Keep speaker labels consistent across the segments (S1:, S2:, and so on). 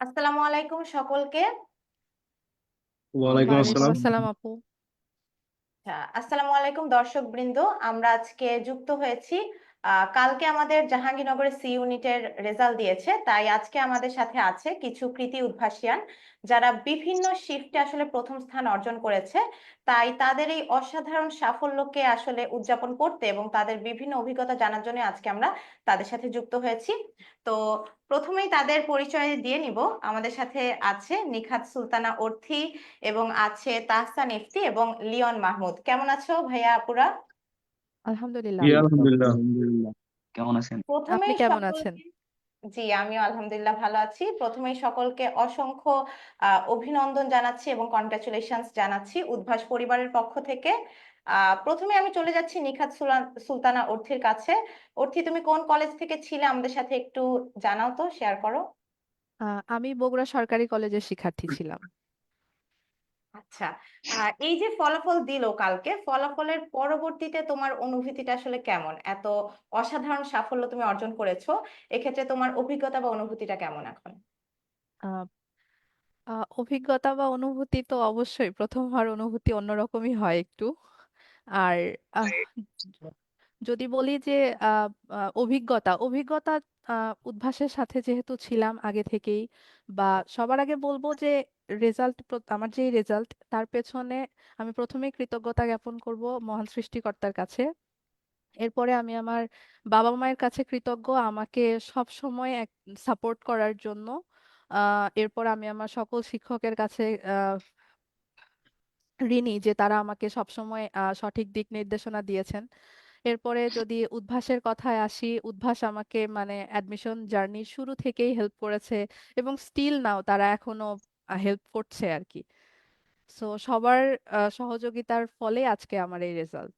S1: আসসালামু আলাইকুম সকলকে।
S2: ওয়ালাইকুম আসসালাম।
S3: আসসালাম আপু।
S1: আচ্ছা আসসালামু আলাইকুম দর্শক বৃন্দ আমরা আজকে যুক্ত হয়েছি কালকে আমাদের জাহাঙ্গীরনগরের সি ইউনিটের রেজাল্ট দিয়েছে, তাই আজকে আমাদের সাথে আছে কিছু কৃতি উদ্ভাসিয়ান যারা বিভিন্ন শিফটে আসলে প্রথম স্থান অর্জন করেছে, তাই তাদের এই অসাধারণ সাফল্যকে আসলে উদযাপন করতে এবং তাদের বিভিন্ন অভিজ্ঞতা জানার জন্য আজকে আমরা তাদের সাথে যুক্ত হয়েছি। তো প্রথমেই তাদের পরিচয় দিয়ে নিব। আমাদের সাথে আছে নিখাত সুলতানা অর্থী এবং আছে তাহসান ইফতি এবং লিওন মাহমুদ। কেমন আছো ভাইয়া আপুরা?
S3: আলহামদুলিল্লাহ
S2: জি আলহামদুলিল্লাহ।
S4: আলহামদুলিল্লাহ। কেমন আছেন?
S3: আপনি
S1: প্রথমেই
S3: কেমন আছেন?
S1: সকলকে জি আমিও আলহামদুলিল্লাহ ভালো আছি। প্রথমেই সকলকে অসংখ্য আহ, অভিনন্দন জানাচ্ছি এবং কনগ্রাচুলেশনস জানাচ্ছি উদ্ভাস পরিবারের পক্ষ থেকে। আহ, প্রথমে আমি চলে যাচ্ছি নিখাত সুলা- সুলতানা অর্থীর কাছে। অর্থী তুমি কোন কলেজ থেকে ছিলে? আমাদের সাথে একটু জানাও তো শেয়ার করো।
S3: আহ, আমি বগুড়া সরকারি কলেজের শিক্ষার্থী ছিলাম।
S1: আচ্ছা এই যে ফলাফল দিলো কালকে ফলাফলের পরবর্তীতে তোমার অনুভূতিটা আসলে কেমন? এত অসাধারণ সাফল্য তুমি অর্জন করেছ এক্ষেত্রে তোমার অভিজ্ঞতা বা অনুভূতিটা কেমন এখন?
S3: আহ, আহ, অভিজ্ঞতা বা অনুভূতি তো অবশ্যই প্রথম হওয়ার অনুভূতি অন্যরকমই হয় একটু। আর আহ, যদি বলি যে আহ, আহ, অভিজ্ঞতা অভিজ্ঞতা আহ, উদ্ভাসের সাথে যেহেতু ছিলাম আগে থেকেই বা সবার আগে বলব যে রেজাল্ট আমার যে রেজাল্ট তার পেছনে আমি প্রথমেই কৃতজ্ঞতা জ্ঞাপন করব মহান সৃষ্টিকর্তার কাছে। এরপরে আমি আমার বাবা মায়ের কাছে কৃতজ্ঞ, আমাকে সব সময় এক সাপোর্ট করার জন্য। এরপর আমি আমার সকল শিক্ষকের কাছে ঋণী যে তারা আমাকে সবসময় সঠিক দিক নির্দেশনা দিয়েছেন। এরপরে যদি উদ্ভাসের কথায় আসি, উদ্ভাস আমাকে মানে অ্যাডমিশন জার্নির শুরু থেকেই হেল্প করেছে এবং স্টিল নাও তারা এখনও হেল্প করছে আর কি। সো সবার সহযোগিতার ফলে আজকে আমার এই রেজাল্ট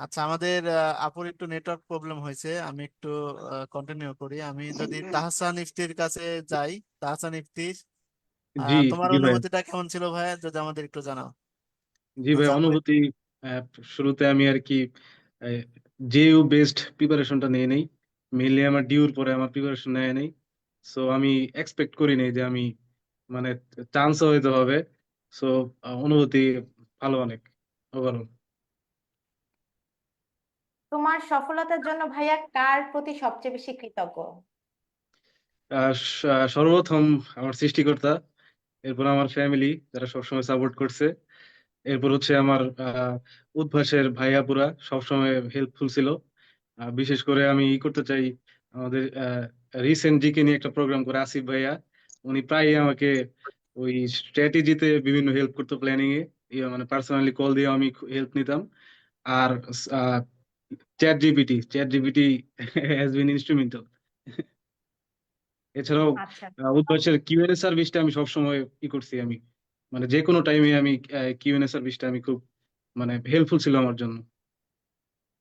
S5: আচ্ছা আমাদের আপুর একটু নেটওয়ার্ক প্রবলেম হয়েছে আমি একটু কন্টিনিউ করি। আমি যদি তাহসান ইফতির কাছে যাই তাহসান ইফতির
S2: জি
S5: তোমার
S2: ভাই
S5: অনুভূতিটা কেমন ছিল ভাইয়া? যদি আমাদের একটু জানাও।
S2: জি ভাই অনুভূতি শুরুতে আমি আর কি জেইউ বেসড প্রিপারেশনটা নিয়ে নেই। মেইনলি আমার ডিউর পরে আমার প্রিপারেশন নেয় নেই। সো আমি এক্সপেক্ট করি নাই যে আমি মানে চান্সও হইতে হবে। সো অনুভূতি ভালো অনেক ওভারঅল
S1: তোমার সফলতার জন্য ভাইয়া কার প্রতি সবচেয়ে বেশি কৃতজ্ঞ?
S2: সর্বপ্রথম আমার সৃষ্টিকর্তা, এরপর আমার ফ্যামিলি যারা সবসময় সাপোর্ট করছে। এরপর হচ্ছে আমার উদ্ভাসের ভাইয়াপুরা সবসময় হেল্পফুল ছিল। বিশেষ করে আমি ই করতে চাই, আমাদের রিসেন্ট জিকে নিয়ে একটা প্রোগ্রাম করে, আসিফ ভাইয়া। উনি প্রায়ই আমাকে ওই স্ট্র্যাটেজিতে বিভিন্ন হেল্প করতো প্ল্যানিং এ। ইয়ে মানে পার্সোনালি কল দিয়ে আমি হেল্প নিতাম। আর chat GPT chat GPT has been instrumental এছাড়াও
S1: আচ্ছা।
S2: উদ্ভাসের কিউএনএ সার্ভিসটা আমি সবসময় ই করছি আমি। মানে যে কোনো টাইমে আমি কিউএনএ সার্ভিসটা আমি খুব মানে হেল্পফুল ছিল আমার জন্য।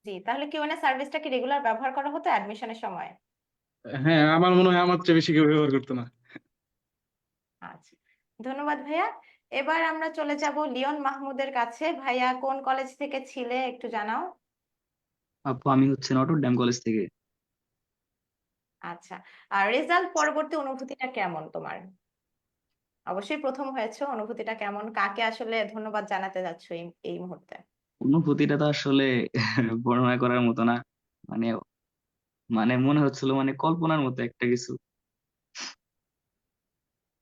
S1: জি তাহলে কিউএনএ সার্ভিসটা কি রেগুলার ব্যবহার করা হতো অ্যাডমিশনের সময়?
S2: হ্যাঁ আমার মনে হয় আমার চেয়ে বেশি কেউ ব্যবহার করতো না।
S1: আচ্ছা ধন্যবাদ ভাইয়া। এবার আমরা চলে যাব লিওন মাহমুদের কাছে। ভাইয়া কোন কলেজ থেকে ছিলে একটু জানাও।
S4: আপু আমি হচ্ছে নটরডেম কলেজ থেকে।
S1: আচ্ছা আর রেজাল্ট পরবর্তী অনুভূতিটা কেমন তোমার? অবশ্যই প্রথম হয়েছে অনুভূতিটা কেমন? কাকে আসলে ধন্যবাদ জানাতে যাচ্ছ এই এই মুহূর্তে?
S4: অনুভূতিটা তো আসলে বর্ণনা করার মতো না মানে মানে মনে হচ্ছিল মানে কল্পনার মতো একটা কিছু।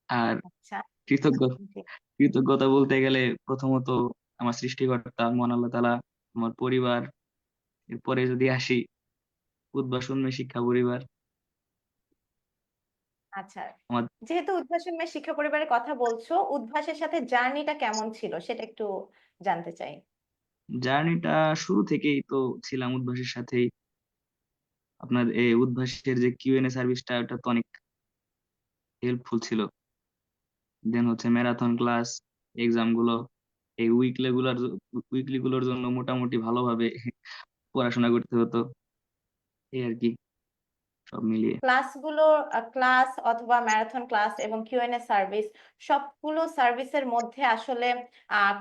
S4: আর
S1: আচ্ছা।
S4: কৃতজ্ঞ কৃতজ্ঞতা বলতে গেলে প্রথমত আমার সৃষ্টিকর্তা মহান আল্লাহ তাআলা আমার পরিবার এরপরে যদি আসি উদ্ভাস উন্মেষ শিক্ষা পরিবার।
S1: আচ্ছা যেহেতু উদ্ভাসন শিক্ষা পরিবারের কথা বলছো উদ্ভাসের সাথে জার্নিটা কেমন ছিল সেটা একটু জানতে চাই।
S4: জার্নিটা শুরু থেকেই তো ছিলাম উদ্ভাসের সাথেই। আপনার এই উদ্ভাসের যে কিউএনএ সার্ভিসটা ওটা তো অনেক হেল্পফুল ছিল। দেন হচ্ছে ম্যারাথন ক্লাস এক্সামগুলো এই উইকলি গুলোর উইকলি গুলোর জন্য মোটামুটি ভালোভাবে পড়াশোনা করতে হতো। এই আর কি সব মিলিয়ে।
S1: ক্লাসগুলো ক্লাস অথবা ম্যারাথন ক্লাস এবং কিউএনএ সার্ভিস সবগুলো সার্ভিসের মধ্যে আসলে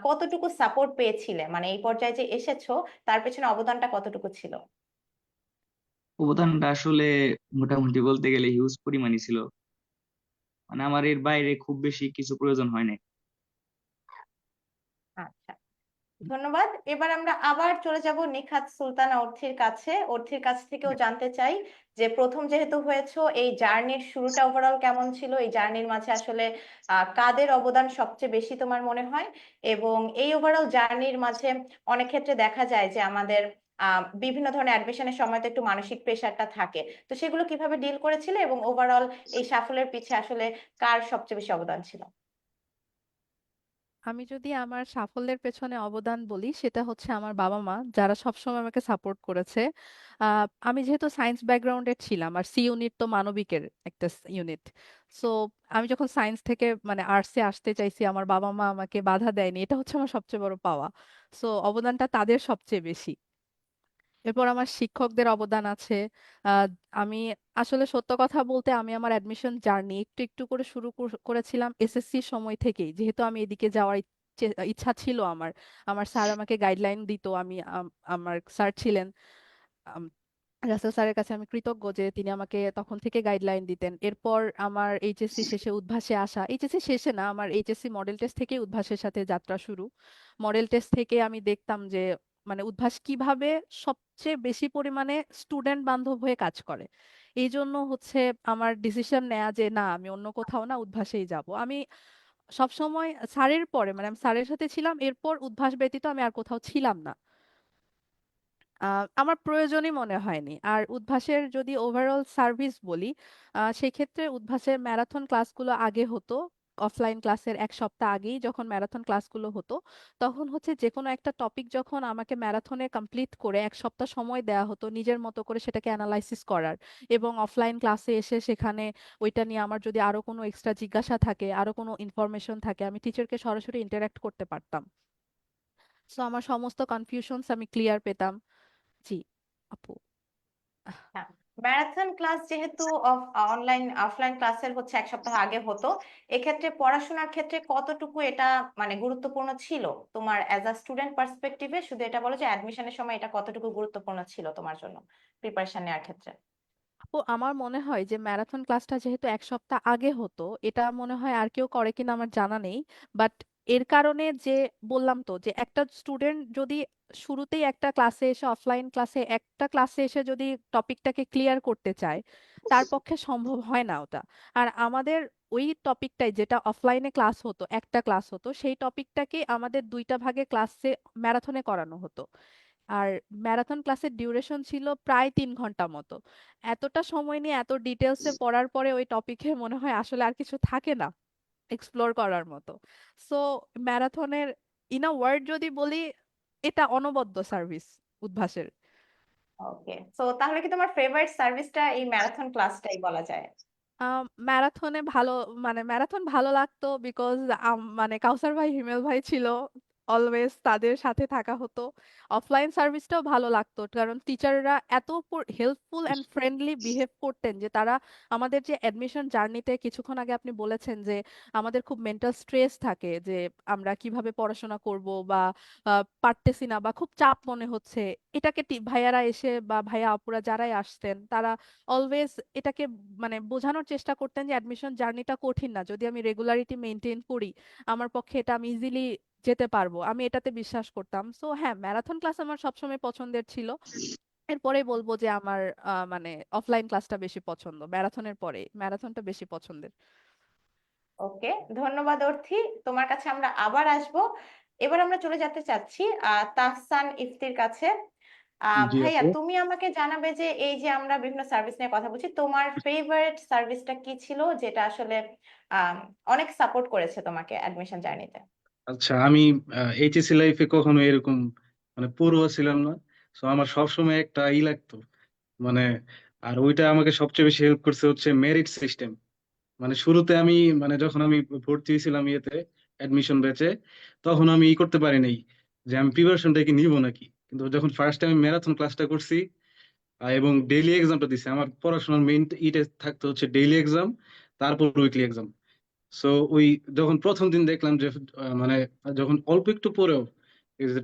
S1: কতটুকু সাপোর্ট পেয়েছিলে? মানে এই পর্যায়ে যে এসেছ তার পেছনে অবদানটা কতটুকু ছিল?
S4: অবদানটা আসলে মোটামুটি বলতে গেলে হিউজ পরিমাণই ছিল। মানে আমার এর বাইরে খুব বেশি কিছু প্রয়োজন হয় নাই
S1: আচ্ছা ধন্যবাদ। এবার আমরা আবার চলে যাব নিখাত সুলতানা অর্থির কাছে। অর্থির কাছ থেকেও জানতে চাই যে প্রথম যেহেতু হয়েছো এই জার্নির শুরুটা ওভারঅল কেমন ছিল? এই জার্নির মাঝে আসলে কাদের অবদান সবচেয়ে বেশি তোমার মনে হয়? এবং এই ওভারঅল জার্নির মাঝে অনেক ক্ষেত্রে দেখা যায় যে আমাদের বিভিন্ন ধরনের অ্যাডমিশনের সময় তো একটু মানসিক প্রেশারটা থাকে। তো সেগুলো কীভাবে ডিল করেছিলে এবং ওভারঅল এই সাফল্যের পিছে আসলে কার সবচেয়ে বেশি অবদান ছিল?
S3: আমি যদি আমার সাফল্যের পেছনে অবদান বলি, সেটা হচ্ছে আমার বাবা মা, যারা সবসময় আমাকে সাপোর্ট করেছে। আমি যেহেতু সায়েন্স ব্যাকগ্রাউন্ডের ছিলাম, আর সি ইউনিট তো মানবিকের একটা ইউনিট সো আমি যখন সায়েন্স থেকে মানে আর্টসে আসতে চাইছি, আমার বাবা মা আমাকে বাধা দেয়নি, এটা হচ্ছে আমার সবচেয়ে বড় পাওয়া। সো অবদানটা তাদের সবচেয়ে বেশি। এরপর আমার শিক্ষকদের অবদান আছে। আমি আসলে সত্য কথা বলতে আমি আমার অ্যাডমিশন জার্নি একটু একটু করে শুরু কর- করেছিলাম এসএসসি সময় থেকেই। যেহেতু আমি এদিকে যাওয়ার ইচ্ছে, ইচ্ছা ছিল আমার আমার স্যার আমাকে গাইডলাইন দিত, আমি, আম- আমার স্যার ছিলেন। রাসেল স্যারের কাছে আমি কৃতজ্ঞ যে তিনি আমাকে তখন থেকে গাইডলাইন দিতেন। এরপর আমার এইচএসসি শেষে উদ্ভাসে আসা এইচএসসি শেষে না, আমার এইচএসসি মডেল টেস্ট থেকে উদ্ভাসের সাথে যাত্রা শুরু। মডেল টেস্ট থেকে আমি দেখতাম যে মানে উদ্ভাস কীভাবে সবচেয়ে বেশি পরিমাণে স্টুডেন্ট বান্ধব হয়ে কাজ করে? এই জন্য হচ্ছে আমার ডিসিশন নেওয়া যে, না, আমি অন্য কোথাও না, উদ্ভাসেই যাব। আমি সবসময় স্যারের পরে মানে আমি স্যারের সাথে ছিলাম, এরপর উদ্ভাস ব্যতীত আমি আর কোথাও ছিলাম না। আমার প্রয়োজনই মনে হয়নি। আর উদ্ভাসের যদি ওভারঅল সার্ভিস বলি সেক্ষেত্রে উদ্ভাসের ম্যারাথন ক্লাসগুলো আগে হতো। অফলাইন ক্লাসের এক সপ্তাহ আগেই যখন ম্যারাথন ক্লাসগুলো হতো, তখন হচ্ছে যে কোনো একটা টপিক যখন আমাকে ম্যারাথনে কমপ্লিট করে এক সপ্তাহ সময় দেওয়া হতো নিজের মতো করে সেটাকে অ্যানালাইসিস করার এবং অফলাইন ক্লাসে এসে সেখানে ওইটা নিয়ে আমার যদি আরও কোনো এক্সট্রা জিজ্ঞাসা থাকে, আরও কোনো ইনফরমেশন থাকে, আমি টিচারকে সরাসরি ইন্টারাক্ট করতে পারতাম। সো আমার সমস্ত কনফিউশনস আমি ক্লিয়ার পেতাম। জি, আপু।
S1: ম্যারাথন ক্লাস যেহেতু অনলাইন অফলাইন ক্লাসের হচ্ছে এক সপ্তাহ আগে হতো, এক্ষেত্রে পড়াশোনার ক্ষেত্রে কতটুকু এটা মানে গুরুত্বপূর্ণ ছিল তোমার অ্যাজ আ স্টুডেন্ট পার্সপেক্টিভে শুধু এটা বলো যে অ্যাডমিশনের সময় এটা কতটুকু গুরুত্বপূর্ণ ছিল তোমার জন্য প্রিপারেশন নেওয়ার ক্ষেত্রে?
S3: আপু আমার মনে হয় যে ম্যারাথন ক্লাসটা যেহেতু এক সপ্তাহ আগে হতো এটা মনে হয় আর কেউ করে কিনা আমার জানা নেই। বাট এর কারণে যে বললাম তো যে একটা স্টুডেন্ট যদি শুরুতেই একটা ক্লাসে এসে অফলাইন ক্লাসে একটা ক্লাসে এসে যদি টপিকটাকে ক্লিয়ার করতে চায় তার পক্ষে সম্ভব হয় না ওটা। আর আমাদের ওই টপিকটাই যেটা অফলাইনে ক্লাস হতো একটা ক্লাস হতো সেই টপিকটাকে আমাদের দুইটা ভাগে ক্লাসে ম্যারাথনে করানো হতো। আর ম্যারাথন ক্লাসের ডিউরেশন ছিল প্রায় তিন ঘণ্টা মতো। এতটা সময় নিয়ে এত ডিটেলসে পড়ার পরে ওই টপিকে মনে হয় আসলে আর কিছু থাকে না এক্সপ্লোর করার মতো। সো ম্যারাথনের ইন আ ওয়ার্ড যদি বলি এটা অনবদ্য সার্ভিস উদ্ভাসের।
S1: ওকে সো তাহলে কি তোমার ফেভারিট সার্ভিসটা এই ম্যারাথন ক্লাসটাই বলা যায়?
S3: ম্যারাথনে ভালো মানে ম্যারাথন ভালো লাগতো বিকজ মানে কাউসার ভাই হিমেল ভাই ছিল। অলওয়েজ তাদের সাথে থাকা হতো। অফলাইন সার্ভিসটাও ভালো লাগতো। কারণ টিচাররা এত হেল্পফুল অ্যান্ড ফ্রেন্ডলি বিহেভ করতেন যে তারা আমাদের যে অ্যাডমিশন জার্নিতে কিছুক্ষণ আগে আপনি বলেছেন যে আমাদের খুব মেন্টাল স্ট্রেস থাকে যে আমরা কীভাবে পড়াশোনা করব বা পারতেছি না বা খুব চাপ মনে হচ্ছে। এটাকে ভাইয়ারা এসে বা ভাইয়া আপুরা যারাই আসতেন, তারা অলওয়েজ এটাকে মানে বোঝানোর চেষ্টা করতেন যে অ্যাডমিশন জার্নিটা কঠিন না। যদি আমি রেগুলারিটি মেনটেন করি, আমার পক্ষে এটা আমি ইজিলি যেতে পারব। আমি এটাতে বিশ্বাস করতাম। সো হ্যাঁ ম্যারাথন ক্লাস আমার সবসময় পছন্দের ছিল। এরপরে বলব যে আমার আহ, মানে অফলাইন ক্লাসটা বেশি পছন্দ। ম্যারাথনের পরে ম্যারাথনটা বেশি পছন্দের।
S1: ওকে ধন্যবাদ অর্থি। তোমার কাছে আমরা আবার আসব। এবার আমরা চলে যেতে চাচ্ছি আহ তাহসান ইফতির কাছে। আহ ভাইয়া তুমি আমাকে জানাবে যে এই যে আমরা বিভিন্ন সার্ভিস নিয়ে কথা বলছি তোমার ফেভারিট সার্ভিসটা কি ছিল? যেটা আসলে আহ অনেক সাপোর্ট করেছে তোমাকে অ্যাডমিশন জার্নিতে
S2: আচ্ছা আমি এইচএসসি লাইফে কখনো এরকম মানে পড়ুয়া ছিলাম না। তো আমার সবসময় একটা ই লাগতো। মানে আর ওইটা আমাকে সবচেয়ে বেশি হেল্প করছে হচ্ছে মেরিট সিস্টেম মানে শুরুতে আমি মানে যখন আমি ভর্তি হয়েছিলাম ইয়েতে অ্যাডমিশন ব্যাচে তখন আমি ই করতে পারি নাই যে আমি প্রিপারেশনটা কি নিব নাকি। কিন্তু যখন ফার্স্ট টাইম ম্যারাথন ক্লাসটা করছি এবং ডেইলি এক্সামটা দিছি, আমার পড়াশোনার মেইন ইটা থাকতো হচ্ছে ডেইলি এক্সাম তারপর উইকলি এক্সাম সো ওই যখন প্রথম দিন দেখলাম যে মানে যখন অল্প একটু পরেও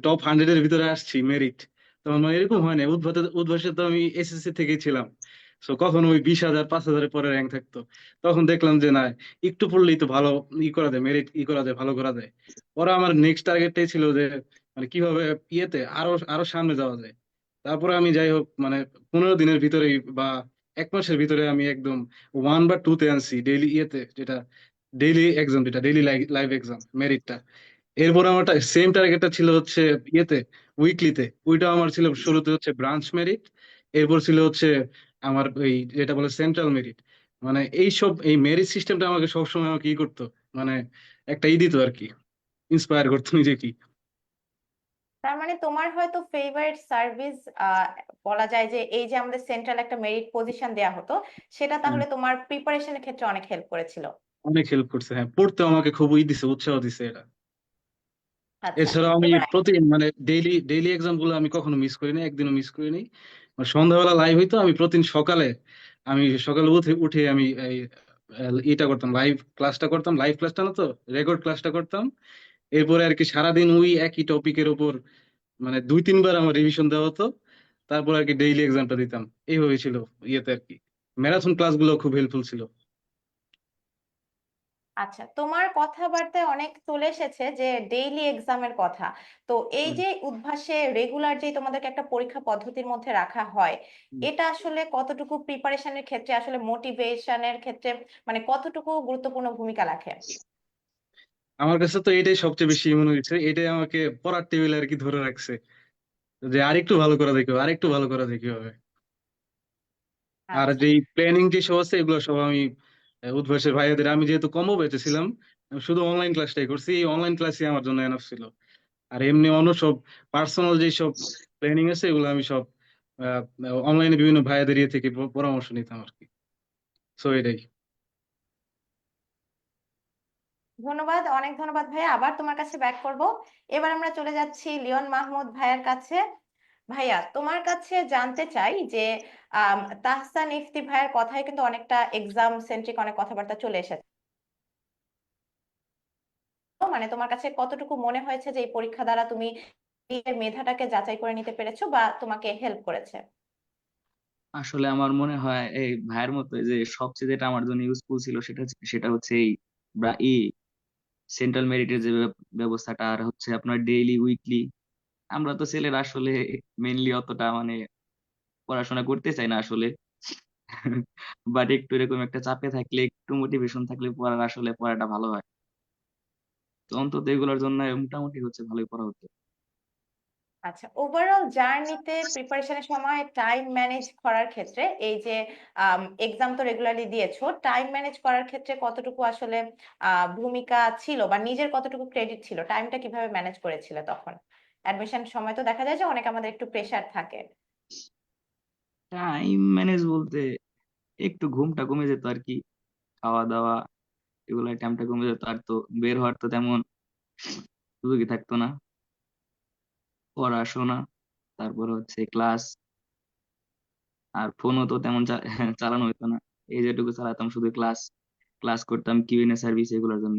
S2: টপ হান্ড্রেড এর ভিতরে আসছি মেরিট তখন মানে এরকম হয় না। উদ্ভাসে উদ্ভাসে তো আমি এসএসসি থেকেই ছিলাম। সো কখনো ওই বিশ হাজার, পাঁচ হাজারের পরে র্যাঙ্ক থাকতো। তখন দেখলাম যে, না, একটু পড়লেই তো ভালো ই করা যায় মেরিট ই করা যায়, ভালো করা যায়। ওরা আমার নেক্সট টার্গেটটাই ছিল যে মানে কীভাবে ইয়েতে আরও আরও সামনে যাওয়া যায়। তারপরে আমি যাই হোক মানে পনেরো দিনের ভিতরেই বা এক মাসের ভিতরে আমি একদম ওয়ান বা টু তে আনছি ডেইলি ইয়েতে, যেটা ডেইলি এক্সাম যেটা ডেইলি লাইভ এক্সাম মেরিটটা এরপর আমার সেম টার্গেটটা ছিল হচ্ছে ইয়েতে উইকলিতে ওইটা আমার ছিল শুরুতে হচ্ছে ব্রাঞ্চ মেরিট এরপর ছিল হচ্ছে আমার ওই যেটা বলে সেন্ট্রাল মেরিট মানে এইসব এই মেরিট সিস্টেমটা আমাকে সবসময় আমাকে ই করতো। মানে একটা ই দিত আর কি ইন্সপায়ার করতো নিজে কি
S1: তার মানে তোমার হয়তো ফেভারিট সার্ভিস বলা যায় যে এই যে আমাদের সেন্ট্রাল একটা মেরিট পজিশন দেয়া হতো সেটা তাহলে তোমার প্রিপারেশনের ক্ষেত্রে অনেক হেল্প করেছিল।
S2: অনেক হেল্প করছে। হ্যাঁ পড়তেও আমাকে খুব ই দিছে উৎসাহ দিছে এটা
S1: আচ্ছা
S2: এছাড়াও আমি প্রতিদিন মানে ডেইলি ডেইলি এক্সামগুলো আমি কখনো মিস করি না একদিনও মিস করি নাই। আর সন্ধ্যাবেলা লাইভ হইতো আমি প্রতিদিন সকালে আমি সকালে উঠে উঠে আমি আহ, করতাম লাইভ ক্লাসটা করতাম লাইভ ক্লাসটা না তো রেকর্ড ক্লাসটা করতাম। এরপরে আর কি সারাদিন ওই একই টপিকের উপর মানে দুই তিনবার আমার রিভিশন দেওয়া হতো। তারপর আর কি ডেইলি এক্সামটা দিতাম। এইভাবে ছিল ইয়েতে আর কি। ম্যারাথন ক্লাসগুলো খুব হেল্পফুল ছিল।
S1: আচ্ছা তোমার কথাবার্তায় অনেক চলে এসেছে যে ডেইলি এক্সামের কথা। তো এই যে উদ্ভাসে রেগুলার যে তোমাদেরকে একটা পরীক্ষা পদ্ধতির মধ্যে রাখা হয় এটা আসলে কতটুকু প্রিপারেশনের ক্ষেত্রে আসলে মোটিভেশনের ক্ষেত্রে মানে কতটুকু গুরুত্বপূর্ণ ভূমিকা রাখে?
S2: আমার কাছে তো এটাই সবচেয়ে বেশি মনে হয়েছে এটাই আমাকে পড়ার টেবিলে আর কি ধরে রাখছে। যে আরেকটু ভালো করা দেখো আরেকটু ভালো করা দেখি হবে। আর
S1: আচ্ছা।
S2: যেই প্ল্যানিং যে সব আছে এগুলো সব আমি উদ্ভাসের ভাইয়াদের, আমি যেহেতু কমও বেঁচে ছিলাম শুধু অনলাইন ক্লাসটাই করছি। এই অনলাইন ক্লাসই আমার জন্য এনাফ ছিল। আর এমনি অন্য সব পার্সোনাল যে সব প্ল্যানিং আছে, এগুলো আমি সব অনলাইনে বিভিন্ন ভাইয়াদের ইয়ে থেকে পরামর্শ নিতাম আর কি। সো এটাই।
S1: ধন্যবাদ, অনেক ধন্যবাদ ভাইয়া। আবার তোমার কাছে ব্যাক করব। এবার আমরা চলে যাচ্ছি লিওন মাহমুদ ভাইয়ার কাছে। ভাইয়া, তোমার কাছে জানতে চাই যে তাহসান ইফতি ভাইয়ের কথায় কিন্তু অনেকটা এক্সাম সেন্ট্রিক অনেক কথাবার্তা চলে এসেছে। মানে তোমার কাছে কতটুকু মনে হয়েছে যে এই পরীক্ষা দ্বারা তুমি মেধাটাকে যাচাই করে নিতে পেরেছ বা তোমাকে হেল্প করেছে?
S4: আসলে আমার মনে হয় এই ভাইয়ের মতো যে সবচেয়ে যেটা আমার জন্য ইউজফুল ছিল সেটা সেটা হচ্ছে এই সেন্ট্রাল মেরিটের যে ব্যবস্থাটা আর হচ্ছে আপনার ডেইলি উইকলি আমরা তো ছেলেরা আসলে মেইনলি অতটা মানে পড়াশোনা করতে চাই না আসলে। বাট একটু এরকম একটা চাপে থাকলে, একটু মোটিভেশন থাকলে পড়ার আসলে পড়াটা ভালো হয়। তো অন্তত এগুলোর জন্য মোটামুটি হচ্ছে ভালোই পড়া হতো
S1: আচ্ছা ওভারঅল জার্নিতে প্রিপারেশনের সময় টাইম ম্যানেজ করার ক্ষেত্রে এই যে এক্সাম তো রেগুলারলি দিয়েছ টাইম ম্যানেজ করার ক্ষেত্রে কতটুকু আসলে ভূমিকা ছিল বা নিজের কতটুকু ক্রেডিট ছিল টাইমটা কীভাবে ম্যানেজ করেছিলে তখন? অ্যাডমিশন সময় তো দেখা যায় যে অনেক আমাদের একটু প্রেসার থাকে।
S4: টাইম ম্যানেজ বলতে একটু ঘুমটা কমে যেত আর কি খাওয়া দাওয়া এগুলো টাইমটা কমে যেত আর তো বের হওয়ার তো তেমন সুযোগই থাকতো না। পড়াশোনা তারপর হচ্ছে ক্লাস আর ফোনও তো তেমন চালানো হতো না। এই যেটুকু চালাতাম শুধু ক্লাস ক্লাস করতাম কিউএনএ সার্ভিস এগুলোর জন্য।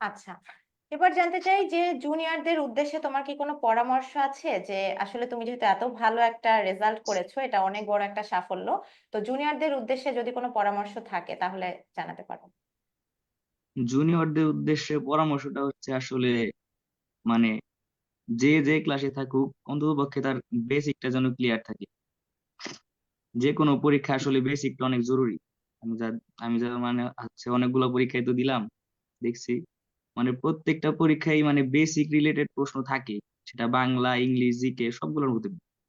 S1: আচ্ছা। এবার জানতে চাই যে জুনিয়রদের উদ্দেশ্যে তোমার কি কোনো পরামর্শ আছে? যে আসলে তুমি যেহেতু এত ভালো একটা রেজাল্ট করেছ, এটা অনেক বড় একটা সাফল্য। তো জুনিয়রদের উদ্দেশ্যে যদি কোনো পরামর্শ থাকে, তাহলে জানাতে পারো।
S4: জুনিয়রদের উদ্দেশ্যে পরামর্শটা হচ্ছে আসলে মানে যে যে ক্লাসে থাকুক, অন্ততপক্ষে তার বেসিকটা যেন ক্লিয়ার থাকে। যে কোনো পরীক্ষা আসলে বেসিকটা অনেক জরুরি। আমি যা আমি যা মানে হচ্ছে অনেকগুলো পরীক্ষায় তো দিলাম, দেখছি। মানে প্রত্যেকটা পরীক্ষায় মানে বেসিক রিলেটেড প্রশ্ন থাকে। সেটা বাংলা, ইংলিশ জিকে সবগুলোর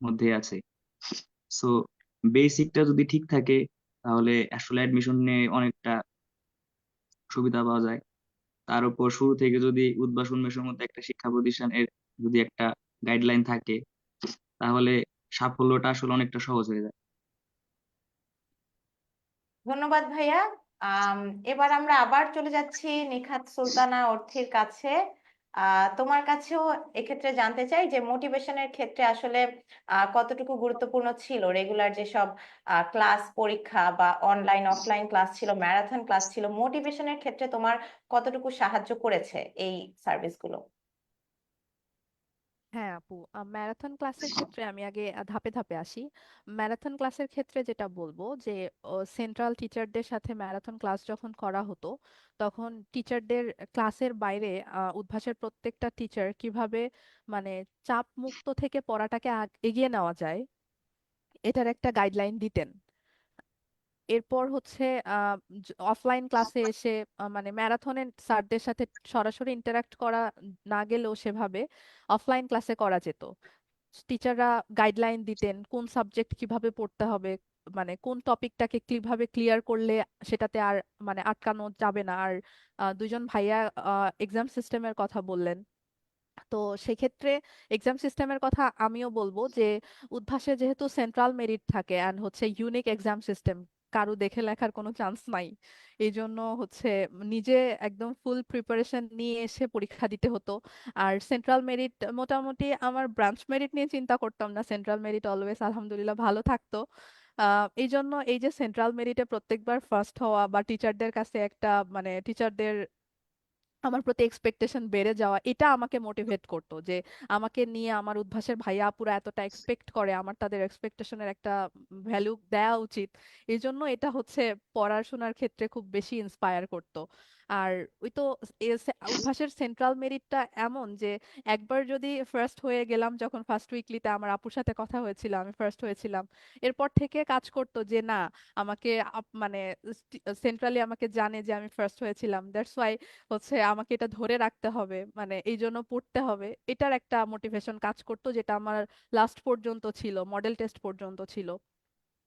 S4: মধ্যে আছে। সো বেসিকটা যদি ঠিক থাকে, তাহলে আসলে অ্যাডমিশন নিয়ে অনেকটা সুবিধা পাওয়া যায়। তার উপর শুরু থেকে যদি উদ্ভাস উন্মেষের মধ্যে একটা শিক্ষা প্রতিষ্ঠানের যদি একটা গাইডলাইন থাকে, তাহলে সাফল্যটা আসলে অনেকটা সহজ হয়ে যায়।
S1: ধন্যবাদ ভাইয়া। এবার আমরা আবার চলে যাচ্ছি নিখাত সুলতানা অর্থীর কাছে। তোমার কাছেও এক্ষেত্রে জানতে চাই যে মোটিভেশনের ক্ষেত্রে আসলে কতটুকু গুরুত্বপূর্ণ ছিল? রেগুলার যেসব ক্লাস পরীক্ষা বা অনলাইন অফলাইন ক্লাস ছিল ম্যারাথন ক্লাস ছিল মোটিভেশনের ক্ষেত্রে তোমার কতটুকু সাহায্য করেছে এই সার্ভিসগুলো
S3: হ্যাঁ আপু ম্যারাথন ক্লাসের ক্ষেত্রে আমি আগে ধাপে ধাপে আসি। ম্যারাথন ক্লাসের ক্ষেত্রে যেটা বলব যে সেন্ট্রাল টিচারদের সাথে ম্যারাথন ক্লাস যখন করা হতো, তখন টিচারদের ক্লাসের বাইরে উদ্ভাসের প্রত্যেকটা টিচার কীভাবে মানে চাপ মুক্ত থেকে পড়াটাকে আগ- এগিয়ে নেওয়া যায়, এটার একটা গাইডলাইন দিতেন। এরপর হচ্ছে অফলাইন ক্লাসে এসে মানে ম্যারাথনে স্যারদের সাথে সরাসরি ইন্টারাক্ট করা না গেলেও সেভাবে অফলাইন ক্লাসে করা যেত। টিচাররা গাইডলাইন দিতেন কোন সাবজেক্ট কীভাবে পড়তে হবে মানে কোন টপিকটাকে কীভাবে ক্লিয়ার করলে সেটাতে আর মানে আটকানো যাবে না। আর আহ, দুইজন ভাইয়া এক্সাম সিস্টেমের কথা বললেন। তো সেক্ষেত্রে এক্সাম সিস্টেমের কথা আমিও বলব যে উদ্ভাসে যেহেতু সেন্ট্রাল মেরিট থাকে অ্যান্ড হচ্ছে ইউনিক এক্সাম সিস্টেম কারও দেখে লেখার কোনো চান্স নাই। এই জন্য হচ্ছে নিজে একদম ফুল প্রিপারেশন নিয়ে এসে পরীক্ষা দিতে হতো। আর সেন্ট্রাল মেরিট মোটামুটি আমার ব্রাঞ্চ মেরিট নিয়ে চিন্তা করতাম না। সেন্ট্রাল মেরিট অলওয়েজ আলহামদুলিল্লাহ ভালো থাকতো। এই জন্য এই যে সেন্ট্রাল মেরিটে প্রত্যেকবার ফার্স্ট হওয়া বা টিচারদের কাছে একটা মানে টিচারদের আমার প্রতি এক্সপেকটেশন বেড়ে যাওয়া, এটা আমাকে মোটিভেট করতো যে আমাকে নিয়ে আমার উদ্ভাসের ভাইয়া পুরা এতটা এক্সপেক্ট করে, আমার তাদের এক্সপেকটেশনের একটা ভ্যালু দেওয়া উচিত। এই জন্য এটা হচ্ছে পড়াশোনার ক্ষেত্রে খুব বেশি ইন্সপায়ার করতো। আর ওই তো সে- সেন্ট্রাল মেরিটটা এমন যে, একবার যদি ফার্স্ট হয়ে গেলাম যখন ফার্স্ট উইকলিতে আমার আপুর সাথে কথা হয়েছিল, আমি ফার্স্ট হয়েছিলাম, এরপর থেকে কাজ করতো যে, না, আমাকে মানে সেন্ট্রালি আমাকে জানে যে, আমি ফার্স্ট হয়েছিলাম দ্যাটস ওয়াই হচ্ছে আমাকে এটা ধরে রাখতে হবে মানে এই জন্য পড়তে হবে। এটার একটা মোটিভেশন কাজ করতো, যেটা আমার লাস্ট পর্যন্ত ছিল মডেল টেস্ট পর্যন্ত ছিল।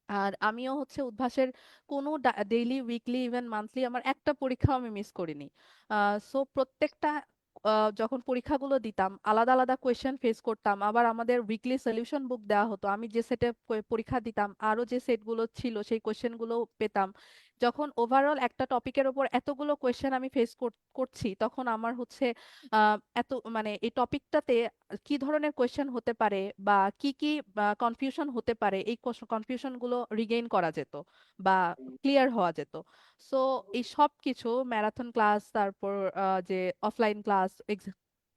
S3: আর আমিও হচ্ছে উদ্ভাসের কোনো ডেইলি, উইকলি, ইভেন মান্থলি আমার একটা পরীক্ষাও আমি মিস করিনি। সো প্রত্যেকটা যখন পরীক্ষাগুলো দিতাম, আলাদা আলাদা কোয়েশ্চেন ফেস করতাম, আবার আমাদের উইকলি সলিউশন বুক দেওয়া হতো। আমি যে সেটে পরীক্ষা দিতাম আরও যে সেটগুলো ছিল, সেই কোয়েশ্চেনগুলো পেতাম। যখন ওভারঅল একটা টপিকের ওপর এতগুলো কোয়েশ্চেন আমি ফেস করছি, তখন আমার হচ্ছে এত মানে এই টপিকটাতে কি ধরনের কোয়েশ্চেন হতে পারে বা কি কি কনফিউশন হতে পারে, এই কনফিউশনগুলো রিগেইন করা যেত বা ক্লিয়ার হওয়া যেত। সো এই সব কিছু ম্যারাথন ক্লাস তারপর যে অফলাইন ক্লাস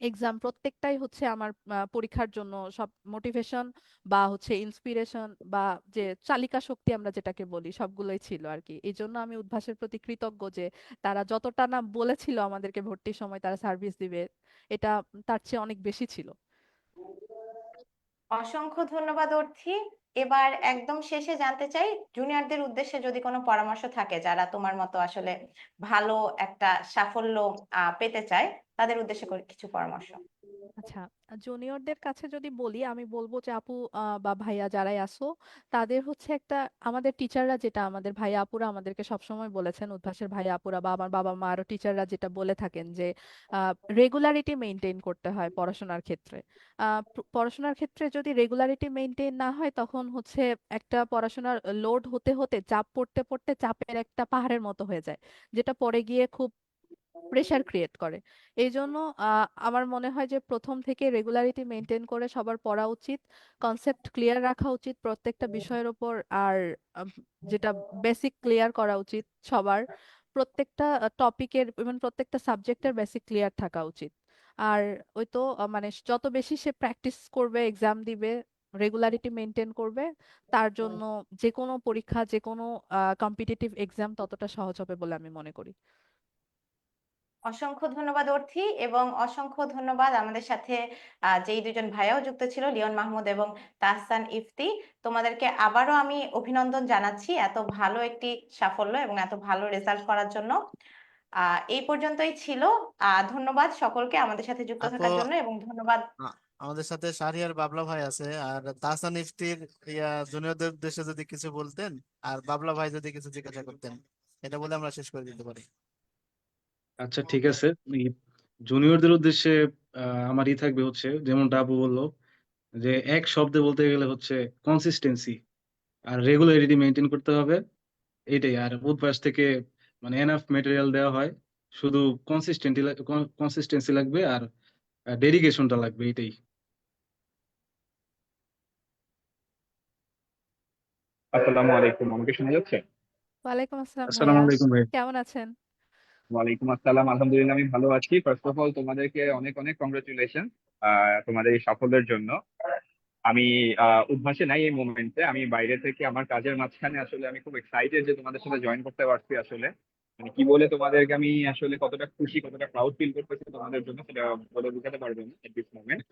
S3: এক্সাম প্রত্যেকটাই হচ্ছে আমার পরীক্ষার জন্য সব মোটিভেশন বা হচ্ছে ইন্সপিরেশন বা যে চালিকা শক্তি আমরা যেটাকে বলি, সবগুলোই ছিল আর কি এই জন্য আমি উদ্ভাসের প্রতি কৃতজ্ঞ যে তারা যতটা না বলেছিল আমাদেরকে ভর্তির সময় তারা সার্ভিস দিবে, এটা তার চেয়ে অনেক বেশি ছিল।
S1: অসংখ্য ধন্যবাদ অর্থী। এবার একদম শেষে জানতে চাই জুনিয়রদের উদ্দেশ্যে যদি কোনো পরামর্শ থাকে যারা তোমার মতো আসলে ভালো একটা সাফল্য পেতে চায়, তাদের উদ্দেশ্যে কিছু পরামর্শ।
S3: আচ্ছা জুনিয়রদের কাছে যদি বলি, আমি বলব যে, আপু বা ভাইয়া যারাই আসো, তাদের হচ্ছে একটা, আমাদের টিচাররা যেটা, আমাদের ভাইয়া আপুরা আমাদেরকে সবসময় বলেছেন, উদ্ভাসের ভাইয়া আপুরা বা আমার বাবা মা আরও টিচাররা যেটা বলে থাকেন যে রেগুলারিটি মেনটেন করতে হয় পড়াশোনার ক্ষেত্রে। পড়াশোনার ক্ষেত্রে যদি রেগুলারিটি মেনটেন না হয়, তখন হচ্ছে একটা পড়াশোনার লোড হতে হতে, চাপ পড়তে পড়তে চাপের একটা পাহাড়ের মতো হয়ে যায়, যেটা পরে গিয়ে খুব প্রেশার ক্রিয়েট করে। এই জন্য আমার মনে হয় যে প্রথম থেকে রেগুলারিটি মেনটেন করে সবার পড়া উচিত কনসেপ্ট ক্লিয়ার রাখা উচিত প্রত্যেকটা বিষয়ের ওপর আর যেটা বেসিক ক্লিয়ার করা উচিত সবার। প্রত্যেকটা টপিকের এবং প্রত্যেকটা সাবজেক্টের বেসিক ক্লিয়ার থাকা উচিত। আর ওই তো মানে যত বেশি সে প্র্যাকটিস করবে এক্সাম দিবে রেগুলারিটি মেনটেন করবে তার জন্য যে কোনো পরীক্ষা যে কোনো কম্পিটিটিভ এক্সাম ততটা সহজ হবে বলে আমি মনে করি।
S1: অসংখ্য ধন্যবাদ অর্থী এবং অসংখ্য ধন্যবাদ আমাদের সাথে যেই দুজন ভাইয়াও যুক্ত ছিল লিওন মাহমুদ এবং তাহসান ইফতি। তোমাদেরকে আবারও আমি অভিনন্দন জানাচ্ছি এত ভালো একটি সাফল্য এবং এত ভালো রেজাল্ট করার জন্য। এই পর্যন্তই ছিল। ধন্যবাদ সকলকে আমাদের সাথে যুক্ত থাকার জন্য এবং ধন্যবাদ।
S5: আমাদের সাথে শাহরিয়ার বাবলা ভাই আছে আর তাহসান ইফতির ইয়া জুনিয়রদের উদ্দেশ্যে যদি কিছু বলতেন আর বাবলা ভাই যদি কিছু জিজ্ঞাসা করতেন এটা বলে আমরা শেষ করে দিতে পারি।
S2: আচ্ছা ঠিক আছে। জুনিয়রদের উদ্দেশ্যে আমার ই থাকবে হচ্ছে যেমনটা আপু বলল যে এক শব্দে বলতে গেলে হচ্ছে কনসিস্টেন্সি আর রেগুলারিটি মেনটেন করতে হবে। এইটাই আর উদ্ভাস থেকে মানে এনাফ মেটেরিয়াল দেওয়া হয়। শুধু কনসিস্টেন্টি কনসিস্টেন্সি লাগবে আর ডেডিকেশনটা লাগবে এটাই
S6: আসসালামু আলাইকুম আমাকে শোনা যাচ্ছে?
S3: ওয়ালাইকুম আসসালাম
S2: আসসালামু
S3: ভাইয়া
S2: আলাইকুম ভাই।
S3: কেমন আছেন?
S6: ওয়ালাইকুম আসসালাম। আলহামদুলিল্লাহ, আমি ভালো আছি। ফার্স্ট অফ অল তোমাদেরকে অনেক অনেক কংগ্রেচুলেশন তোমাদের এই সাফল্যের জন্য। আমি উদ্ভাসে নাই এই মোমেন্টে আমি বাইরে থেকে আমার কাজের মাঝখানে আসলে আমি খুব এক্সাইটেড যে তোমাদের সাথে জয়েন করতে পারছি আসলে। মানে কি বলে তোমাদেরকে, আমি আসলে কতটা খুশি, কতটা প্রাউড ফিল করতেছি তোমাদের জন্য সেটা বলে বোঝাতে পারব না এট দিস মোমেন্ট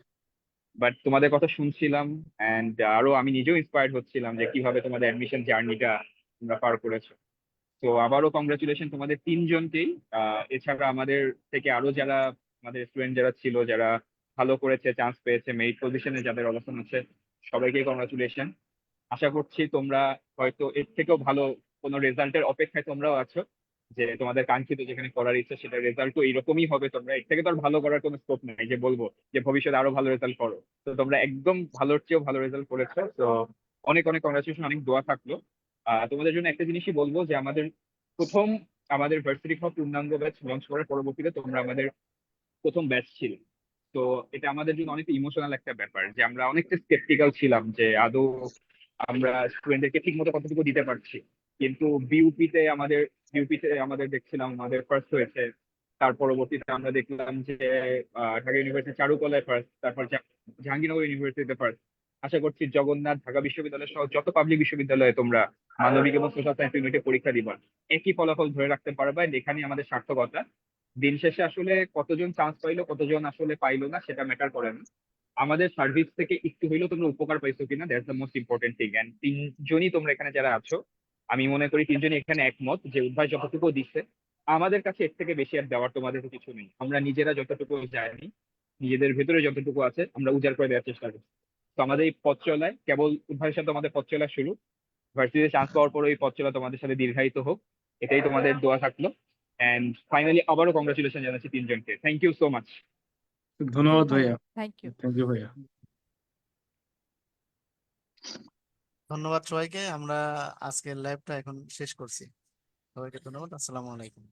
S6: বাট তোমাদের কথা শুনছিলাম এন্ড আরও আমি নিজেও ইন্সপায়ার্ড হচ্ছিলাম যে কীভাবে তোমাদের অ্যাডমিশন জার্নিটা তোমরা পার করেছ। তো আবারও কংগ্রাচুলেশন তোমাদের তিনজনকেই। এছাড়া আমাদের থেকে আরও যারা আমাদের স্টুডেন্ট যারা ছিল, যারা ভালো করেছে চান্স পেয়েছে মেরিট পজিশনে যাদের অবস্থান আছে সবাইকে কংগ্রাচুলেশন আশা করছি তোমরা হয়তো এর থেকেও ভালো কোনো রেজাল্টের অপেক্ষায় তোমরাও আছো, যে তোমাদের কাঙ্ক্ষিত যেখানে করার ইচ্ছা সেটা রেজাল্টও এরকমই হবে তোমরা। এর থেকে তো আর ভালো করার কোনো স্কোপ নাই, যে বলব যে ভবিষ্যতে আরও ভালো রেজাল্ট করো। তো তোমরা একদম ভালোর চেয়েও ভালো রেজাল্ট করেছ। তো অনেক অনেক কংগ্রাচুলেশন অনেক দোয়া থাকল। তোমাদের জন্য একটা জিনিসই বলব যে আমাদের প্রথম আমাদের ভার্সিটি হক পূর্ণাঙ্গ ব্যাচ লঞ্চ করার পরবর্তীতে তোমরা আমাদের প্রথম ব্যাচ ছিল। তো এটা আমাদের জন্য অনেক ইমোশনাল একটা ব্যাপার যে আমরা অনেকটা স্কেপটিক্যাল ছিলাম যে আদৌ আমরা স্টুডেন্টদেরকে ঠিক মতো কতটুকু দিতে পারছি। কিন্তু বিউপিতে আমাদের বিউপিতে আমাদের দেখছিলাম, আমাদের ফার্স্ট হয়েছে। তার পরবর্তীতে আমরা দেখলাম যে ঢাকা ইউনিভার্সিটি চারুকলায় ফার্স্ট তারপর জাহাঙ্গীরনগর ইউনিভার্সিটিতে ফার্স্ট আশা করছি জগন্নাথ, ঢাকা বিশ্ববিদ্যালয় সহ যত পাবলিক বিশ্ববিদ্যালয়ে তোমরা মানবিক এবং সোশ্যাল সায়েন্স ইউনিটে পরীক্ষা দিবা, একই ফলাফল ধরে রাখতে পারবা এখানে আমাদের সার্থকতা। দিন শেষে আসলে কতজন চান্স পাইলো, কতজন আসলে পাইলো না, সেটা ম্যাটার করে না। আমাদের সার্ভিস থেকে একটু হইলেও তোমরা উপকার পাইছো কিনা that's the most important thing and তিনজনই তোমরা এখানে যারা আছো, আমি মনে করি তিনজনই এখানে একমত যে উদ্ভাস যতটুকু দিচ্ছে, আমাদের কাছে এর থেকে বেশি আর দেওয়ার তোমাদের কিছু নেই। আমরা নিজেরা যতটুকু জানি, নিজেদের ভেতরে যতটুকু আছে, আমরা উজাড় করে দেওয়ার চেষ্টা করছি। তো আমাদের এই পথ চলায় কেবল উদ্ভাসের সাথে আমাদের পথ চলা শুরু। ভার্সিটিতে চান্স পাওয়ার পর এই পথ চলা তোমাদের সাথে দীর্ঘায়িত হোক। এটাই তোমাদের দোয়া থাকল। এন্ড ফাইনালি আবারও কংগ্রাচুলেশন জানাচ্ছি তিনজনকে। থ্যাংক ইউ সো মাচ
S2: ধন্যবাদ ভাইয়া।
S3: থ্যাংক ইউ
S2: থ্যাংক ইউ ভাইয়া।
S5: ধন্যবাদ সবাইকে। আমরা আজকের লাইভটা এখন শেষ করছি। সবাইকে ধন্যবাদ। আসসালামু আলাইকুম।